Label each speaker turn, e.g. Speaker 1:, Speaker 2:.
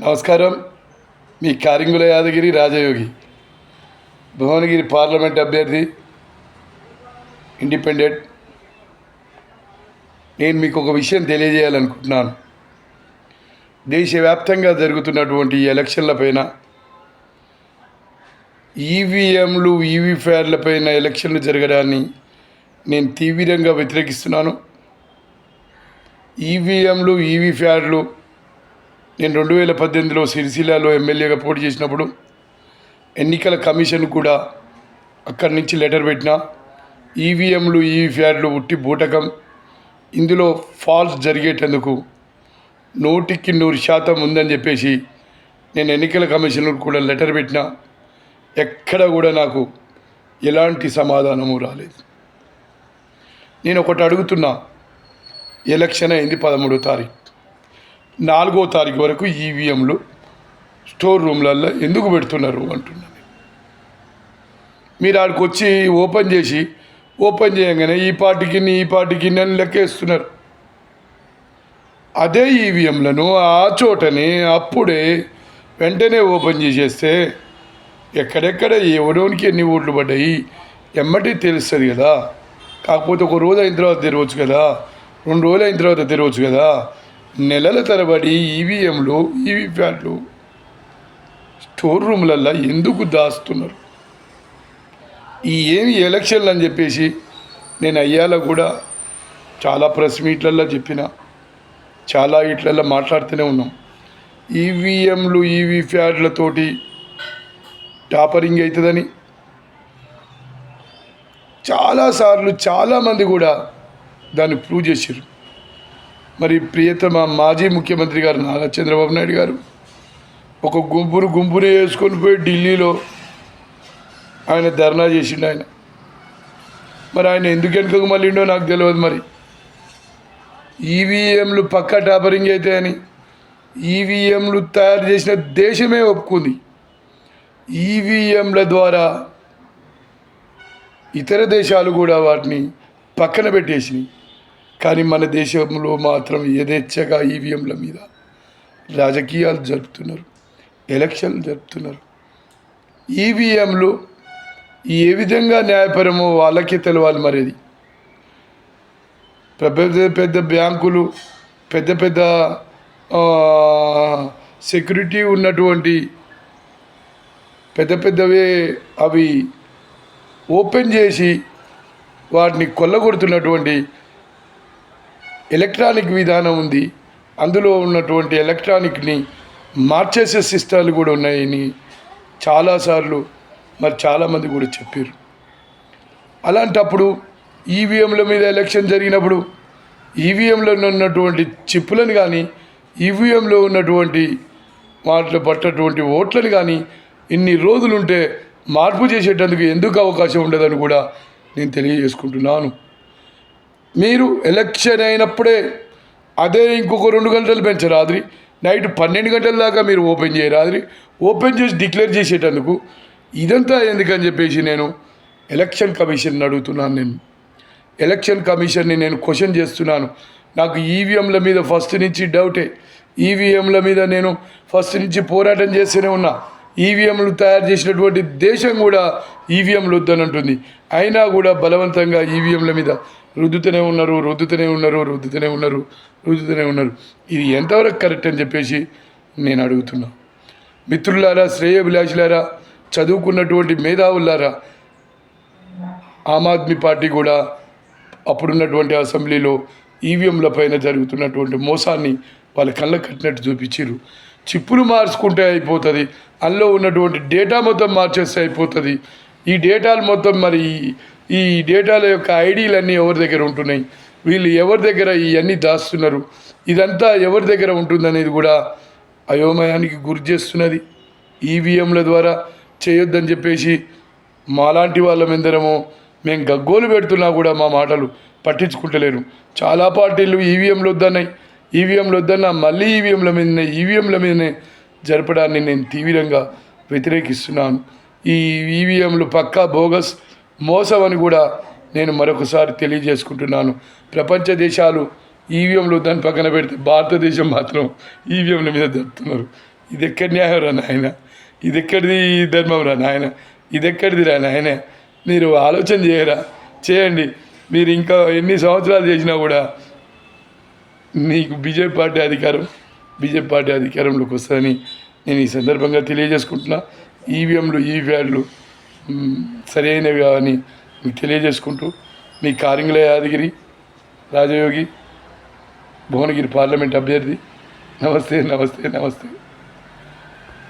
Speaker 1: నమస్కారం. మీ కారింగుల యాదగిరి రాజయోగి. భువనగిరి పార్లమెంట్ అభ్యర్థి. ఇండిపెండెంట్. నేను మీకు ఒక విషయం తెలియజేయాలనుకుంటున్నాను. దేశవ్యాప్తంగా జరుగుతున్నటువంటి ఎలక్షన్ల పైన ఈవీఎంలు ఈవీఫ్యాడ్లపైన ఎలక్షన్లు జరగడాన్ని నేను తీవ్రంగా వ్యతిరేకిస్తున్నాను. ఈవీఎంలు ఈవీఫ్యాడ్లు నేను రెండు వేల పద్దెనిమిదిలో సిరిసిల్లాలో ఎమ్మెల్యేగా పోటీ చేసినప్పుడు ఎన్నికల కమిషన్ కూడా అక్కడి నుంచి లెటర్ పెట్టిన ఈవీఎంలు ఈవీఫ్యాడ్లు ఉట్టి బూటకం ఇందులో ఫాల్స్ జరిగేటందుకు నూటికి నూరు శాతం ఉందని చెప్పేసి నేను ఎన్నికల కమిషన్ కూడా లెటర్ పెట్టిన ఎక్కడ కూడా నాకు ఎలాంటి సమాధానము రాలేదు. నేను ఒకటి అడుగుతున్నా ఎలక్షన్ అయింది పదమూడో తారీఖు. నాలుగో తారీఖు వరకు ఈవీఎంలు స్టోర్ రూమ్లల్లో ఎందుకు పెడుతున్నారు అంటున్నాను మీరు ఆడికి వచ్చి ఓపెన్ చేసి ఓపెన్ చేయగానే ఈ పార్టీకి ఈ పార్టీకి అని లెక్కేస్తున్నారు. అదే ఈవీఎంలను ఆ చోటని అప్పుడే వెంటనే ఓపెన్ చేసేస్తే ఎక్కడెక్కడ ఎవడోనికి ఎన్ని ఓట్లు పడ్డాయి ఎమ్మటి తెలుస్తుంది కదా. కాకపోతే ఒక రోజు అయిన తర్వాత తెరవచ్చు కదా రెండు రోజులు అయిన తర్వాత తెరవచ్చు కదా. నెలల తరబడి ఈవీఎంలు ఈవీప్యాట్లు స్టోర్ రూమ్లల్లో ఎందుకు దాస్తున్నారు? ఈ ఏమి ఎలక్షన్లు అని చెప్పేసి నేను అయ్యాల కూడా చాలా ప్రెస్ మీట్లల్లో చెప్పిన చాలా ఇట్లల్లో మాట్లాడుతూనే ఉన్నాం. ఈవీఎంలు ఈవీప్యాడ్లతోటి టాపరింగ్ అవుతుందని చాలాసార్లు చాలామంది కూడా దాన్ని ప్రూవ్ చేశారు మరి ప్రియతమ మాజీ ముఖ్యమంత్రి గారు నారా చంద్రబాబు నాయుడు గారు ఒక గుంపును గుంపునే వేసుకొని పోయి ఢిల్లీలో ఆయన ధర్నా చేసిండు ఆయన. మరి ఆయన ఎందుకు వెనుకకు మళ్ళీండో నాకు తెలియదు మరి. ఈవీఎంలు పక్క టాపరింగ్ అయితే అని ఈవీఎంలు తయారు చేసిన దేశమే ఒప్పుకుంది. ఈవీఎంల ద్వారా ఇతర దేశాలు కూడా వాటిని పక్కన పెట్టేసినాయి. కానీ మన దేశంలో మాత్రం యథేచ్ఛగా ఈవీఎంల మీద రాజకీయాలు జరుపుతున్నారు ఎలక్షన్లు జరుపుతున్నారు. ఈవీఎంలు ఏ విధంగా న్యాయపరమో వాళ్ళకే తెలవాలి మరేది. పెద్ద పెద్ద బ్యాంకులు పెద్ద పెద్ద సెక్యూరిటీ ఉన్నటువంటి పెద్ద పెద్దవే అవి ఓపెన్ చేసి వాటిని కొల్లగొడుతున్నటువంటి ఎలక్ట్రానిక్ విధానం ఉంది. అందులో ఉన్నటువంటి ఎలక్ట్రానిక్ని మార్చేసే సిస్టాలు కూడా ఉన్నాయని చాలాసార్లు మరి చాలామంది కూడా చెప్పారు. అలాంటప్పుడు ఈవీఎంల మీద ఎలక్షన్ జరిగినప్పుడు ఈవీఎంలో ఉన్నటువంటి చిప్పులను కానీ ఈవీఎంలో ఉన్నటువంటి వాటిలో పట్టటువంటి ఓట్లను కానీ ఇన్ని రోజులుంటే మార్పు చేసేటందుకు ఎందుకు అవకాశం ఉండదని కూడా నేను తెలియజేసుకుంటున్నాను. మీరు ఎలక్షన్ అయినప్పుడే అదే ఇంకొక రెండు గంటలు పెంచరాద్రి నైట్ పన్నెండు గంటల దాకా మీరు ఓపెన్ చేయరాద్రి ఓపెన్ చేసి డిక్లేర్ చేసేటందుకు ఇదంతా ఎందుకని చెప్పేసి నేను ఎలక్షన్ కమిషన్ అడుగుతున్నాను నేను. ఎలక్షన్ కమిషన్ని నేను క్వశ్చన్ చేస్తున్నాను. నాకు ఈవీఎంల మీద ఫస్ట్ నుంచి డౌటే ఈవీఎంల మీద నేను ఫస్ట్ నుంచి పోరాటం చేస్తూనే ఉన్నా. ఈవీఎంలు తయారు చేసినటువంటి దేశం కూడా ఈవీఎంలు వద్దనంటుంది. అయినా కూడా బలవంతంగా ఈవీఎంల మీద రుద్దుతూనే ఉన్నారు రుద్దుతూనే ఉన్నారు రుద్దుతూనే ఉన్నారు రుద్దుతూనే ఉన్నారు. ఇది ఎంతవరకు కరెక్ట్ అని చెప్పేసి నేను అడుగుతున్నా. మిత్రులారా శ్రేయభిలాషులారా చదువుకున్నటువంటి మేధావులారా ఆమ్ ఆద్మీ పార్టీ కూడా అప్పుడున్నటువంటి అసెంబ్లీలో ఈవీఎంల పైన జరుగుతున్నటువంటి మోసాన్ని వాళ్ళ కళ్ళ కట్టినట్టు చూపించారు. చిప్పులు మార్చుకుంటే అయిపోతుంది. అందులో ఉన్నటువంటి డేటా మొత్తం మార్చేస్తే అయిపోతుంది. ఈ డేటాలు మొత్తం మరి ఈ- డేటాల యొక్క ఐడీలన్నీ ఎవరి దగ్గర ఉంటున్నాయి? వీళ్ళు ఎవరి దగ్గర ఇవన్నీ దాస్తున్నారు? ఇదంతా ఎవరి దగ్గర ఉంటుందనేది కూడా అయోమయానికి గురి చేస్తున్నది. ఈవీఎంల ద్వారా చేయొద్దని చెప్పేసి మాలాంటి వాళ్ళం ఎందరమో మేము గగ్గోలు పెడుతున్నా కూడా మా మాటలు పట్టించుకుంటలేరు. చాలా పార్టీలు ఈవీఎంలు వద్దన్నాయి. ఈవీఎంలు వద్దన్నా మళ్ళీ ఈవీఎంల మీదనే ఈవీఎంల మీదనే జరపడాన్ని నేను తీవ్రంగా వ్యతిరేకిస్తున్నాను. ఈ ఈవీఎంలు పక్కా బోగస్ మోసం అని కూడా నేను మరొకసారి తెలియజేసుకుంటున్నాను. ప్రపంచ దేశాలు ఈవీఎంలు దాని పక్కన పెడితే భారతదేశం మాత్రం ఈవీఎంల మీద జరుపుతున్నారు ఇది ఎక్కడి న్యాయం రా నాయన? ఇది ఎక్కడిది ధర్మం రా నాయన? ఇది ఎక్కడిది రా నాయన? మీరు ఆలోచన చేయరా? చేయండి. మీరు ఇంకా ఎన్ని సంవత్సరాలు చేసినా కూడా మీకు బీజేపీ పార్టీ అధికారం బీజేపీ పార్టీ అధికారంలోకి వస్తుందని నేను ఈ సందర్భంగా తెలియజేసుకుంటున్నా. ఈవీఎంలు ఈవీఆర్లు సరైనవి కావని మీకు తెలియజేసుకుంటూ మీ కారింగుల యాదగిరి రాజయోగి భువనగిరి పార్లమెంట్ అభ్యర్థి. నమస్తే నమస్తే నమస్తే.